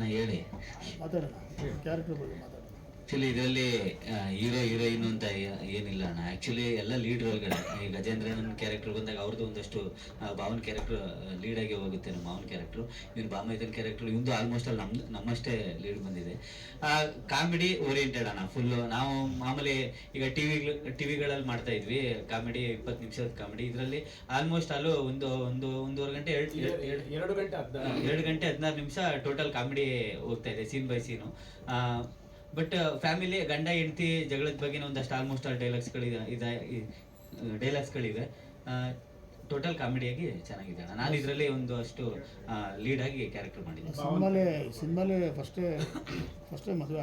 ಹೇಳಿ? ಮಾತಾಡೋಣ. ಕ್ಯಾರೆಕ್ಟರ್ ಬಗ್ಗೆ ಮಾತಾಡೋಣ. ಆಕ್ಚುಲಿ ಇದರಲ್ಲಿ ಹೀರೋ ಹೀರೋಯಿನ್ ಅಂತ ಏನಿಲ್ಲ ಅಣ್ಣ. ಆಕ್ಚುಲಿ ಎಲ್ಲ ಲೀಡ್ ಒಳಗಡೆ ಈ ಗಜೇಂದ್ರನ ಕ್ಯಾರೆಕ್ಟರ್ ಬಂದಾಗ ಅವ್ರದ್ದು ಒಂದಷ್ಟು ಭಾವನ್ ಕ್ಯಾರೆಕ್ಟರ್ ಲೀಡ್ ಆಗಿ ಹೋಗುತ್ತೆ ನಮ್ಮ ಮಾವನ್ ಕ್ಯಾರೆಕ್ಟ್ರು ಇವ್ನು ಬಾಮೈದನ್ ಕ್ಯಾರೆಕ್ಟರ್ ಇವಂದು ಆಲ್ಮೋಸ್ಟ್ ಅಲ್ಲಿ ನಮ್ದು ನಮ್ಮಷ್ಟೇ ಲೀಡ್ ಬಂದಿದೆ. ಕಾಮಿಡಿ ಓರಿಯೆಂಟೆಡ್ ಅಣ್ಣ ಫುಲ್ಲು ನಾವು ಮಾಮೂಲಿ ಈಗ ಟಿವಿ ಟಿವಿಗಳಲ್ಲಿ ಮಾಡ್ತಾ ಇದ್ವಿ. ಕಾಮಿಡಿ ಇಪ್ಪತ್ತು ನಿಮಿಷದ ಕಾಮಿಡಿ ಇದರಲ್ಲಿ ಆಲ್ಮೋಸ್ಟ್ ಅಲ್ಲೂ ಒಂದು ಒಂದು ಒಂದೂವರೆ ಗಂಟೆ ಎರಡು ಎರಡು ಗಂಟೆ ಎರಡು ಗಂಟೆ ಹದಿನಾರು ನಿಮಿಷ ಟೋಟಲ್ ಕಾಮಿಡಿ ಹೋಗ್ತಾ ಇದೆ scene by scene but family ಗಂಡ ಹೆಂಡತಿ ಜಗಳದ ಬಗ್ಗೆ ಒಂದಷ್ಟು ಆಲ್ಮೋಸ್ಟ್ ಆಲ್ ಡೈಲಾಗ್ಸ್ಗಳಿದೆ ಇದೆ ಡೈಲಾಗ್ಸ್ಗಳಿವೆ ಟೋಟಲ್ ಕಾಮಿಡಿಯಾಗಿ ಚೆನ್ನಾಗಿದೆ ಅಣ್ಣ. ನಾನು ಇದರಲ್ಲಿ ಒಂದು ಅಷ್ಟು ಲೀಡ್ ಆಗಿ ಕ್ಯಾರೆಕ್ಟರ್ ಮಾಡಿದ್ದೆ ಸಿನಿಮಾಲೆ ಸಿನಿಮಾಲೆ ಫಸ್ಟೇ ಫಸ್ಟೇ ಮದುವೆ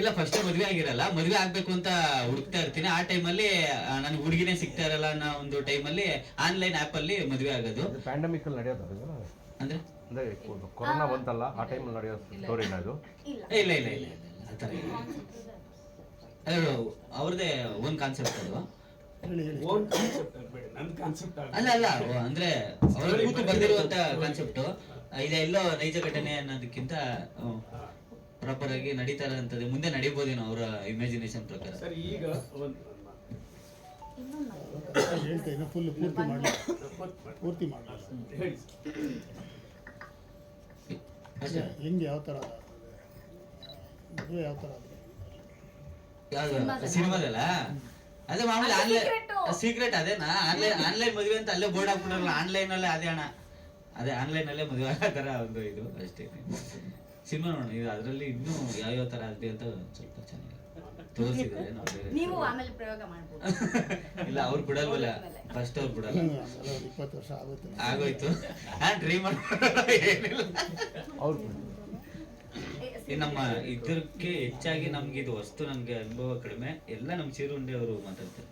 ಇಲ್ಲ ಫಸ್ಟ್ ಮದುವೆ ಆಗಿರಲ್ಲ. ಮದುವೆ ಆಗ್ಬೇಕು ಅಂತ ಹುಡುಕ್ತಾ ಇರ್ತೀನಿ. ಆ ಟೈಮಲ್ಲಿ ನನ್ಗೆ ಹುಡುಗಿನೇ ಸಿಗ್ತಾ ಇರಲ್ಲ ಅನ್ನೋ ಒಂದು ಟೈಮಲ್ಲಿ ಆನ್ಲೈನ್ ಆ್ಯಪಲ್ಲಿ ಮದುವೆ ಆಗೋದು. ಪ್ಯಾಂಡಮಿಕ್ ಅಲ್ಲಿ ನಡೆಯೋದು ಅದು? ಅಂದ್ರೆ? ಅಂದ್ರೆ ಕೊರೋನಾ ಬಂತಲ್ಲ ಆ ಟೈಮಲ್ಲಿ ನಡೆಯೋ ಸ್ಟೋರಿನ ಇದು ಇಲ್ಲ ಇಲ್ಲ ಇಲ್ಲ ಇಲ್ಲ. ಆ ಥರ ಇಲ್ಲ ಅದು ಅವ್ರದ್ದೇ ಓನ್ ಕಾನ್ಸೆಪ್ಟ್ ಅದು. ಓನ್ ಕಾನ್ಸೆಪ್ಟ್ ಬೇಡ ನನ್ನ ಕಾನ್ಸೆಪ್ಟ್ ಅಲ್ಲ ಅಲ್ಲ ಅಂದ್ರೆ ಅವ್ರ ಕೂತು ಬಂದಿರುವಂತ ಕಾನ್ಸೆಪ್ಟ್ ಇದೆಲ್ಲೋ ನೈಜ ಘಟನೆ ಅನ್ನೋದಕ್ಕಿಂತ ಪ್ರಾಪರ್ ಆಗಿ ನಡೀತಾ ಇರೋಂಥದ್ದು ಮುಂದೆ ನಡೀಬೋದೇನೋ ಅವರ ಇಮ್ಯಾಜಿನೇಷನ್ ಪ್ರಕಾರ. ಸರ್ ಈಗ ಒಂದು ಹೇಳ್ತಾ ಇನ್ನು ಫುಲ್ ಪೂರ್ತಿ ಮಾಡಿ ಪೂರ್ತಿ ಮಾಡಿ ಹೇಳಿ. ಅಷ್ಟೇ ಹೆಂಗೆ ಯಾವ ಥರ? ಮದುವೆ ಯಾವ ಥರ ಸಿನಿಮಾದಲ್ಲ? ಅದೇ ಮಾಮೂಲಿ ಆನ್ಲೈನ್ ಸೀಕ್ರೆಟ್ ಅದೇನಾ? ಆನ್ಲೈನ್ ಆನ್ಲೈನ್ ಮದುವೆ ಅಂತ ಅಲ್ಲೇ ಬೋರ್ಡ್ ಹಾಕ್ಬಿಟ್ರಲ್ಲ ಆನ್ಲೈನ್ ಅಲ್ಲೇ ಅದೇ ಅಣ್ಣ. ಅದೇ ಆನ್ಲೈನ್ ಅಲ್ಲೇ ಮದುವೆ ಆಗೋ ಥರ ಒಂದು ಇದು ಅಷ್ಟೇ. ಸಿನಿಮಾ ನೋಡೋಣ ಇದು ಅದರಲ್ಲಿ ಇನ್ನೂ ಯಾವ್ಯಾವ ಥರ ಆಗಿದೆ ಅಂತ ಸ್ವಲ್ಪ ಚೆನ್ನಾಗಿ ತೋರಿಸಿದ್ದಾರೆ ನಾವು ಬೇರೆ ನೀವು ಆಮೇಲೆ ಪ್ರಯೋಗ ಮಾಡ್ಬೋದು. ಇಲ್ಲ ಅವ್ರು ಬಿಡಲ್ವಲ್ಲ. ಫಸ್ಟ್ ಅವ್ರು ಬಿಡಲ್ಲ. ಇಪ್ಪತ್ತು ವರ್ಷ ಆಗೋಯ್ತು. ಆಗೋಯ್ತು. ಡ್ರೀಮ್ ಏನಿಲ್ಲ. ಅವ್ರು ನಮ್ಮ ಇದಕ್ಕೆ ಹೆಚ್ಚಾಗಿ ನಮ್ಗೆ ಇದು ವಸ್ತು ನಮ್ಗೆ ಅನುಭವ ಕಡಿಮೆ. ಎಲ್ಲ ನಮ್ಮ ಚೀರುಂಡೆ ಅವರು ಮಾತಾಡ್ತಾರೆ.